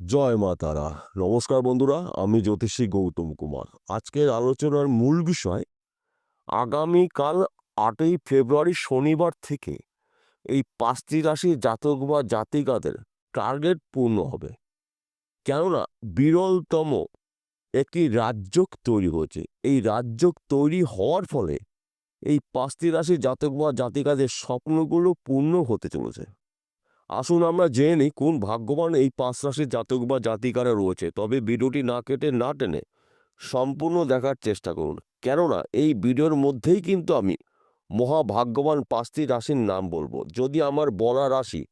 জয় মা তারা। নমস্কার বন্ধুরা, আমি জ্যোতিষী গৌতম কুমার। আজকের আলোচনার মূল বিষয়, আগামীকাল আটই ফেব্রুয়ারি শনিবার থেকে এই পাঁচটি রাশির জাতক বা জাতিকাদের টার্গেট পূর্ণ হবে। কেননা, বিরলতম একটি রাজ্যক তৈরি হয়েছে। এই রাজ্যক তৈরি হওয়ার ফলে এই পাঁচটি রাশির জাতক বা জাতিকাদের স্বপ্নগুলো পূর্ণ হতে চলেছে। আসুন আমরা জেনে নিই কোন ভাগ্যবান এই পাঁচ রাশির জাতক বা জাতিকারা রয়েছে। তবে ভিডিওটি না কেটে, না টেনে সম্পূর্ণ দেখার চেষ্টা করুন। কেননা এই ভিডিওর মধ্যেই কিন্তু আমি মহাভাগ্যবান পাঁচটি রাশির নাম বলব। যদি আমার বলা রাশি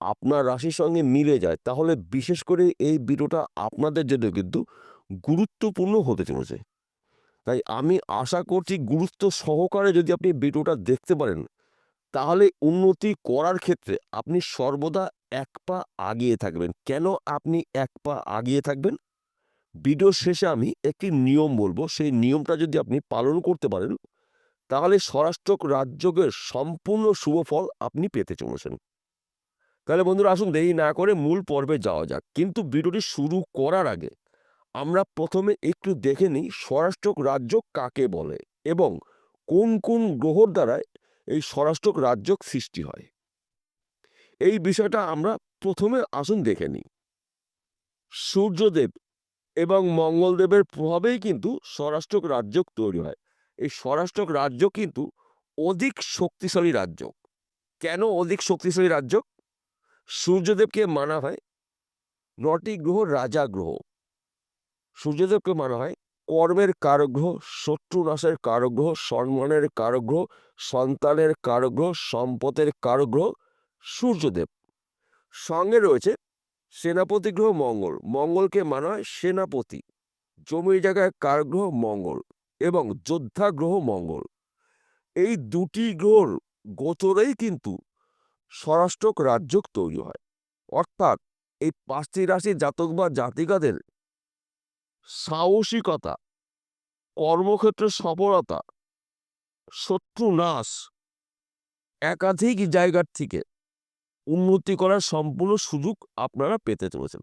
আপনার রাশির সঙ্গে মিলে যায়, তাহলে বিশেষ করে এই ভিডিওটা আপনাদের জন্য কিন্তু গুরুত্বপূর্ণ হতে চলেছে। তাই আমি আশা করছি গুরুত্ব সহকারে যদি আপনি ভিডিওটা দেখতে পারেন তাহলে উন্নতি করার ক্ষেত্রে আপনি সর্বদা এক পা আগিয়ে থাকবেন। কেন আপনি এক পা আগিয়ে থাকবেন? ভিডিও শেষে আমি একটি নিয়ম বলব। সেই নিয়মটা যদি আপনি পালন করতে পারেন, তাহলে স্বরাষ্ট্র রাজ্যকের সম্পূর্ণ শুভ ফল আপনি পেতে চলেছেন। তাহলে বন্ধুরা আসুন দেরি না করে মূল পর্বে যাওয়া যাক। কিন্তু ভিডিওটি শুরু করার আগে আমরা প্রথমে একটু দেখে নিই স্বরাষ্ট্র রাজ্য কাকে বলে এবং কোন কোন গ্রহর দ্বারায় এই স্বরাষ্ট্র রাজ্য সৃষ্টি হয়। এই বিষয়টা আমরা প্রথমে আসুন দেখে নিই। সূর্যদেব এবং মঙ্গলদেবের প্রভাবেই কিন্তু স্বরাষ্ট্র রাজ্য তৈরি হয়। এই স্বরাষ্ট্র রাজ্য কিন্তু অধিক শক্তিশালী রাজ্য কেন অধিক শক্তিশালী রাজ্য সূর্যদেবকে মানা হয় নটি গ্রহ রাজা গ্রহ। সূর্যদেবকে মানা হয় কর্মের কারগ্রহ, শত্রুনাশের কারগ্রহ, সম্মানের কারগ্রহ, সন্তানের কারগ্রহ, সম্পদের কারগ্রহ, সূর্যদেব। সঙ্গে রয়েছে সেনাপতি গ্রহ মঙ্গল। মঙ্গলকে মানা হয় সেনাপতি। জমির জায়গায় কারগ্রহ মঙ্গল এবং যোদ্ধা গ্রহ মঙ্গল। এই দুটি গ্রহর গোচরেই কিন্তু স্বরাষ্ট্রক রাজ্যক তৈরি হয়। অর্থাৎ এই পাঁচটি রাশি জাতক বা জাতিকাদের সাহসিকতা, কর্মক্ষেত্রে সফলতা, শত্রু নাশ, একাধিক জায়গার থেকে উন্নতি করার সম্পূর্ণ সুযোগ আপনারা পেতে চলেছেন।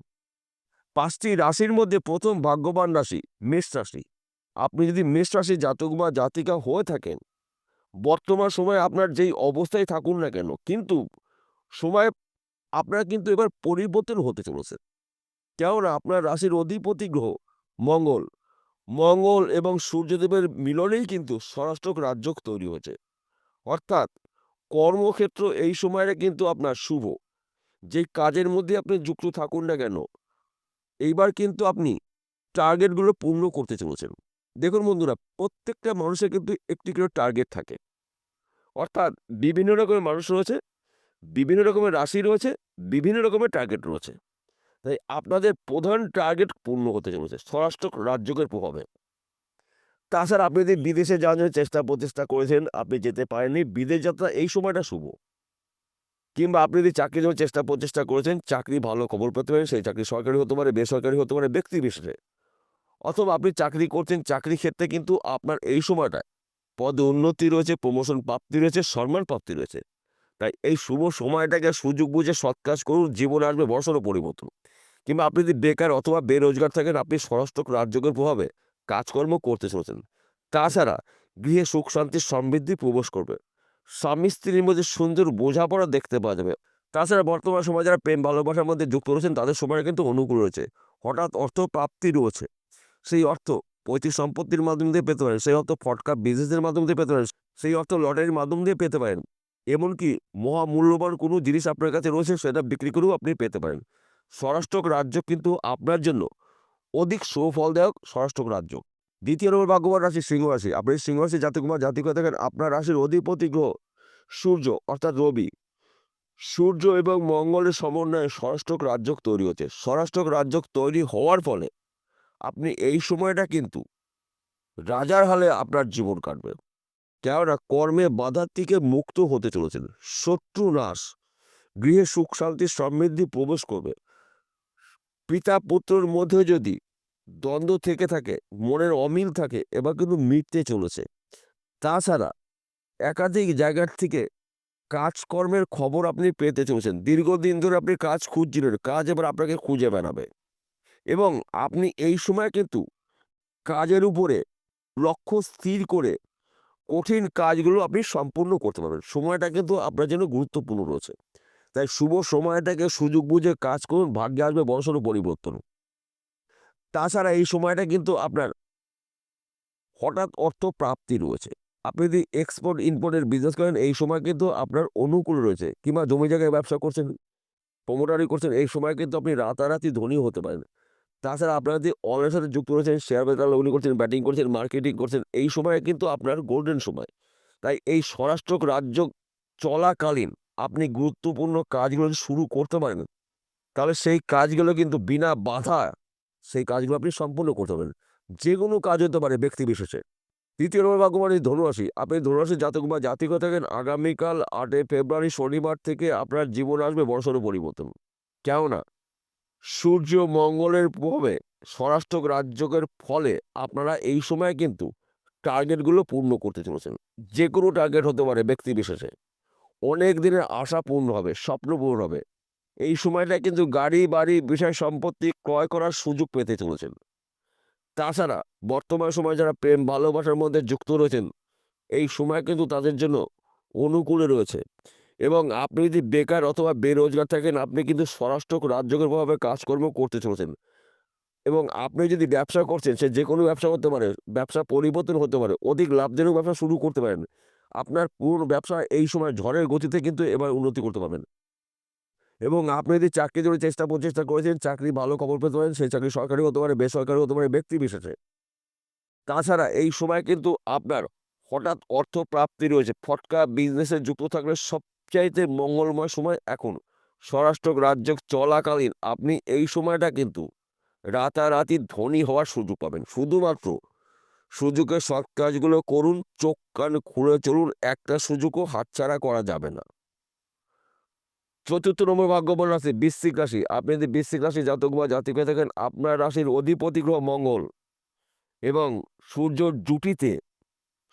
পাঁচটি রাশির মধ্যে প্রথম ভাগ্যবান রাশি মেষ রাশি। আপনি যদি মেষ রাশি জাতক বা জাতিকা হয়ে থাকেন, বর্তমান সময়ে আপনার যেই অবস্থায় থাকুন না কেন, কিন্তু সময় আপনার কিন্তু এবার পরিবর্তন হতে চলেছে কেননা আপনার রাশির অধিপতি গ্রহ মঙ্গল। মঙ্গল এবং সূর্যদেবের মিলনেই কিন্তু স্বরাষ্ট্র রাজ্য তৈরি হয়েছে। অর্থাৎ কর্মক্ষেত্র এই সময়ে কিন্তু আপনার শুভ। যে কাজের মধ্যে আপনি যুক্ত থাকুন না কেন, এইবার কিন্তু আপনি টার্গেটগুলো পূর্ণ করতে চলেছেন। দেখুন বন্ধুরা, প্রত্যেকটা মানুষের কিন্তু একটি করে টার্গেট থাকে। অর্থাৎ বিভিন্ন রকমের মানুষ রয়েছে, বিভিন্ন রকমের রাশি রয়েছে, বিভিন্ন রকমের টার্গেট রয়েছে। তাই আপনাদের প্রধান টার্গেট পূর্ণ হতে চলেছে, স্বরাষ্ট্র রাজ্যকের প্রভাবে। তাছাড়া আপনি যদি বিদেশে যাওয়ার চেষ্টা প্রচেষ্টা করেছেন, আপনি যেতে পারেননি, বিদেশ যাত্রা এই সময়টা শুভ। কিংবা আপনি যদি চাকরির জন্য চেষ্টা প্রচেষ্টা করেছেন, চাকরি ভালো খবর পেতে পারেন, সেই চাকরি সরকারি হতে পারে, বেসরকারি হতে পারে, ব্যক্তি বিশেষে। অথবা আপনি চাকরি করছেন, চাকরি ক্ষেত্রে কিন্তু আপনার এই সময়টায় পদে উন্নতি রয়েছে প্রমোশন প্রাপ্তি রয়েছে, সম্মান প্রাপ্তি রয়েছে। তাই এই শুভ সময়টাকে সুযোগ বুঝে সৎ কাজ করুন, জীবনে আসবে বড়সড় পরিবর্তন। কিংবা আপনি যদি বেকার অথবা বেরোজগার থাকেন, আপনি স্বরাষ্ট্র রাজ্যকের প্রভাবে কাজকর্ম করতে চলেছেন। তাছাড়া গৃহে সুখ শান্তির সমৃদ্ধি প্রবেশ করবে। স্বামী স্ত্রীর মধ্যে সুন্দর বোঝাপড়া দেখতে পাওয়া যাবে। তাছাড়া বর্তমান সময় যারা প্রেম, ভালোবাসার মধ্যে যুক্ত রয়েছেন, তাদের সময় কিন্তু অনুকূল রয়েছে। হঠাৎ অর্থ প্রাপ্তি রয়েছে। সেই অর্থ পৈতৃক সম্পত্তির মাধ্যম দিয়ে পেতে পারেন, সেই অর্থ ফটকা বিজনেসের মাধ্যম দিয়ে পেতে পারেন, সেই অর্থ লটারির মাধ্যম দিয়ে পেতে পারেন। এমনকি মহামূল্যবান কোনো জিনিস আপনার কাছে রয়েছে সেটা বিক্রি করেও আপনি পেতে পারেন। স্বরাষ্ট্রক রাজ্য কিন্তু আপনার জন্য অধিক সুফলদায়ক স্বরাষ্ট্রক রাজ্য। দ্বিতীয় নম্বর ভাগ্যবান রাশি সিংহ রাশি। আপনি সিংহ রাশি জাতিকুমার জাতিকা দেখেন আপনার রাশির অধিপতি গ্রহ সূর্য অর্থাৎ রবি। সূর্য এবং মঙ্গলের সমন্বয়ে স্বরাষ্ট্রক রাজ্য তৈরি হচ্ছে। স্বরাষ্ট্রক রাজ্য তৈরি হওয়ার ফলে আপনি এই সময়টা কিন্তু রাজার হালে আপনার জীবন কাটবে। কেননা কর্মে বাধার থেকে মুক্ত হতে চলেছেন। শত্রু নাশ। গৃহে সুখ, শান্তি, সমৃদ্ধি প্রবেশ করবে। পিতা পুত্রর মধ্যে যদি দ্বন্দ্ব থেকে থাকে, মনের অমিল থাকে, এবার কিন্তু মিটতে চলেছে। তাছাড়া একাধিক জায়গার থেকে কাজকর্মের খবর আপনি পেতে চলেছেন। দীর্ঘদিন ধরে আপনি কাজ খুঁজছিলেন, কাজ এবার আপনাকে খুঁজে বেড়াবে। এবং আপনি এই সময় কিন্তু কাজের উপরে লক্ষ্য স্থির করে কঠিন কাজগুলো আপনি সম্পূর্ণ করতে পারবেন। সময়টা কিন্তু আপনার জন্য গুরুত্বপূর্ণ রয়েছে। তাই শুভ সময়টাকে সুযোগ বুঝে কাজ করুন, ভাগ্যে আসবে বড়সড় পরিবর্তন। তাছাড়া এই সময়টা কিন্তু আপনার হঠাৎ অর্থ প্রাপ্তি রয়েছে। আপনি যদি এক্সপোর্ট ইম্পোর্টের বিজনেস করেন, এই সময় কিন্তু আপনার অনুকূল রয়েছে কিংবা জমি জায়গায় ব্যবসা করছেন প্রমোটারি করছেন, এই সময় কিন্তু আপনি রাতারাতি ধনী হতে পারেন। তাছাড়া আপনারা যদি অনলাইনের সাথে যুক্ত রয়েছেন শেয়ার বাজার লগনি করছেন ব্যাটিং করছেন মার্কেটিং করছেন, এই সময় কিন্তু আপনার গোল্ডেন সময়। তাই এই স্বরাষ্ট্র রাজ্য চলাকালীন আপনি গুরুত্বপূর্ণ কাজগুলো শুরু করতে পারেন, তাহলে সেই কাজগুলো কিন্তু বিনা বাধা সেই কাজগুলো আপনি সম্পূর্ণ করতে পারেন যে কোনো কাজ হতে পারে ব্যক্তি বিশেষে। তৃতীয় নম্বর ভাগ্যবান এই ধনুরাশি। আপনি ধনুরাশি জাতক বা জাতিক থাকেন, আগামীকাল আটই ফেব্রুয়ারি শনিবার থেকে আপনার জীবন আসবে বড়সড় পরিবর্তন। কেননা সূর্য মঙ্গলের প্রভাবে স্বরাষ্ট্র রাজ্যকের ফলে আপনারা এই সময় কিন্তু টার্গেটগুলো পূর্ণ করতে চলেছেন। যে কোনো টার্গেট হতে পারে ব্যক্তি বিশেষে। অনেক দিনের আশা পূর্ণ হবে, স্বপ্ন পূর্ণ হবে। এই সময়টা কিন্তু গাড়ি, বাড়ি, বিষয় সম্পত্তি ক্রয় করার সুযোগ পেতে চলেছেন। তাছাড়া বর্তমান সময়ে যারা প্রেম, ভালোবাসার মধ্যে যুক্ত রয়েছেন, এই সময় কিন্তু তাদের জন্য অনুকূলে রয়েছে। এবং আপনি যদি বেকার অথবা বেরোজগার থাকেন, আপনি কিন্তু স্বরাষ্ট্র রাজ্যকের প্রভাবে কাজকর্ম করতে চলেছেন। এবং আপনি যদি ব্যবসা করছেন, সে যে কোনো ব্যবসা করতে পারে, ব্যবসা পরিবর্তন হতে পারে, অধিক লাভজনক ব্যবসা শুরু করতে পারেন। আপনার পুরো ব্যবসা এই সময় ঝড়ের গতিতে কিন্তু এবার উন্নতি করতে পারবেন। এবং আপনি যদি চাকরি জন্য চেষ্টা প্রচেষ্টা করেছেন, চাকরি ভালো খবর পেতে পারেন সেই চাকরি সরকারি হতে পারে, বেসরকারি হতে পারে, ব্যক্তি বিশেষে। তাছাড়া এই সময় কিন্তু আপনার হঠাৎ অর্থ প্রাপ্তি রয়েছে। ফটকা বিজনেসে যুক্ত থাকলে সবচাইতে মঙ্গলময় সময় এখন। স্বরাষ্ট্র রাজ্য চলাকালীন আপনি এই সময়টা কিন্তু রাতারাতি ধনী হওয়ার সুযোগ পাবেন। শুধুমাত্র সুযোগের সৎ কাজগুলো করুন, চোখ কান খুঁড়ে চলুন, একটা সুযোগও হাতছাড়া করা যাবে না। চতুর্থ নম্বর ভাগ্যবান রাশি, বৃশ্চিক রাশি। আপনি যদি বৃশ্চিক রাশি জাতক বা জাতিক হয়ে থাকেন, আপনার রাশির অধিপতি গ্রহ মঙ্গল এবং সূর্যর জুটিতে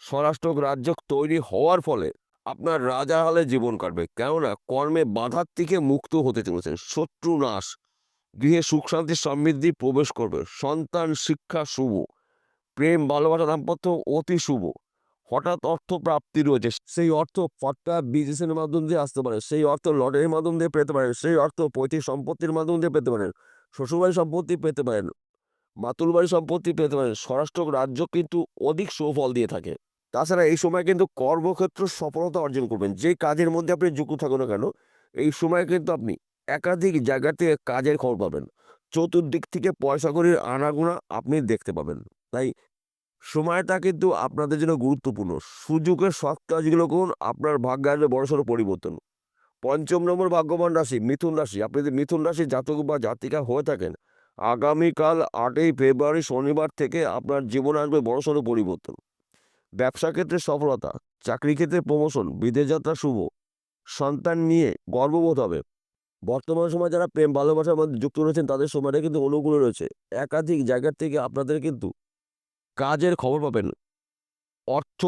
স্বরাষ্ট্র রাজ্য তৈরি হওয়ার ফলে আপনার রাজা হালে জীবন কাটবে। কেননা, কর্মে বাধার থেকে মুক্ত হতে চলেছেন। শত্রু নাশ, গৃহে সুখ, শান্তি সমৃদ্ধি প্রবেশ করবে। সন্তান শিক্ষা শুভ, প্রেম, ভালোবাসা, দাম্পত্য অতি শুভ। হঠাৎ অর্থ প্রাপ্তি রয়েছে। সেই অর্থ ফটকা বিজনেসের মাধ্যম দিয়ে আসতে পারে। সেই অর্থ লটারির মাধ্যম দিয়ে পেতে পারেন। সেই অর্থ পৈতৃক সম্পত্তির মাধ্যম দিয়ে পেতে পারেন। শ্বশুরবাড়ি সম্পত্তি পেতে পারেন। মাতুল বাড়ি সম্পত্তি পেতে পারেন। স্বরাষ্ট্র রাজ্য কিন্তু অধিক সুফল দিয়ে থাকে। তাছাড়া এই সময় কিন্তু কর্মক্ষেত্র সফলতা অর্জন করবেন। যে কাজের মধ্যে আপনি যুক্ত থাকুন না কেন, এই সময় কিন্তু আপনি একাধিক জায়গা থেকে কাজের খবর পাবেন। চতুর্দিক থেকে পয়সা করির আনাগোনা আপনি দেখতে পাবেন। তাই সময়টা কিন্তু আপনাদের জন্য গুরুত্বপূর্ণ। সুযোগের সৎ কাজগুলো করুন, আপনার ভাগ্য আসবে বড়সড় পরিবর্তন। পঞ্চম নম্বর ভাগ্যবান রাশি, মিথুন রাশি। আপনি যদি মিথুন রাশি জাতক বা জাতিকা হয়ে থাকেন, আগামীকাল আটই ফেব্রুয়ারি শনিবার থেকে আপনার জীবনে আসবে বড়সড় পরিবর্তন। ব্যবসা ক্ষেত্রে সফলতা চাকরি ক্ষেত্রে প্রমোশন বিদেশ যাত্রা শুভ, সন্তান নিয়ে গর্ববোধ হবে। বর্তমান সময় যারা প্রেম ভালোবাসার মধ্যে যুক্ত রয়েছেন, তাদের সময়টা কিন্তু অনুকূলে রয়েছে। একাধিক জায়গার থেকে আপনাদের কিন্তু কাজের খবর পাবেন। অর্থ,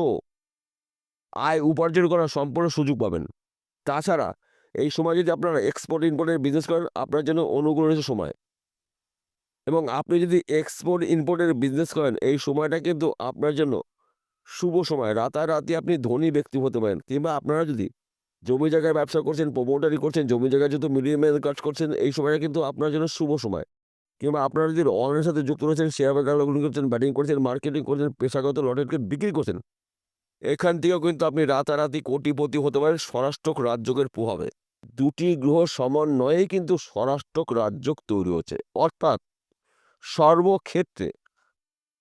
আয় উপার্জন করার সম্পূর্ণ সুযোগ পাবেন। তাছাড়া এই সময় যদি আপনারা এক্সপোর্ট ইম্পোর্টের বিজনেস করেন, আপনার জন্য অনুকূল রয়েছে সময়। এবং আপনি যদি এক্সপোর্ট ইম্পোর্টের বিজনেস করেন, এই সময়টা কিন্তু আপনার জন্য শুভ সময়। রাতারাতি আপনি ধনী ব্যক্তি হতে পারেন কিংবা আপনারা যদি জমি জায়গায় ব্যবসা করছেন প্রমোটারি করছেন, জমি জায়গায় যদি মিডিয়াম কাজ করছেন, এই সময়টা কিন্তু আপনার জন্য শুভ সময়। কিংবা আপনারা যদি অনলাইনের সাথে যুক্ত রয়েছেন শেয়ার বাজার লগনি করছেন ব্যাটিং করছেন মার্কেটিং করছেন, পেশাগত লটারিকে বিক্রি করছেন, এখান থেকেও কিন্তু আপনি রাতারাতি কোটিপতি হতে পারেন স্বরাষ্ট্রক রাজ্যকের প্রভাবে। দুটি গ্রহ সমন্বয়েই কিন্তু স্বরাষ্ট্রক রাজ্যক তৈরি হচ্ছে। অর্থাৎ সর্বক্ষেত্রে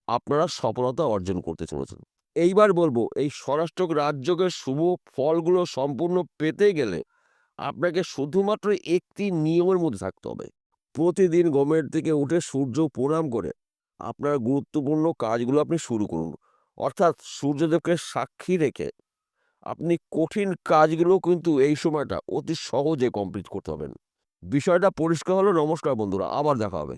আপনারা সফলতা অর্জন করতে চলেছেন। এইবার বলব, এই স্বরাষ্ট্র রাজ্যকের শুভ ফলগুলো সম্পূর্ণ পেতে গেলে আপনাকে শুধুমাত্র একটি নিয়মের মধ্যে থাকতে হবে। প্রতিদিন গমের থেকে উঠে সূর্য প্রণাম করে আপনার গুরুত্বপূর্ণ কাজগুলো আপনি শুরু করুন। অর্থাৎ সূর্যদেবকে সাক্ষী রেখে আপনি কঠিন কাজগুলো কিন্তু এই সময়টা অতি সহজে কমপ্লিট করতে হবেন বিষয়টা পরিষ্কার হলো, নমস্কার বন্ধুরা, আবার দেখা হবে।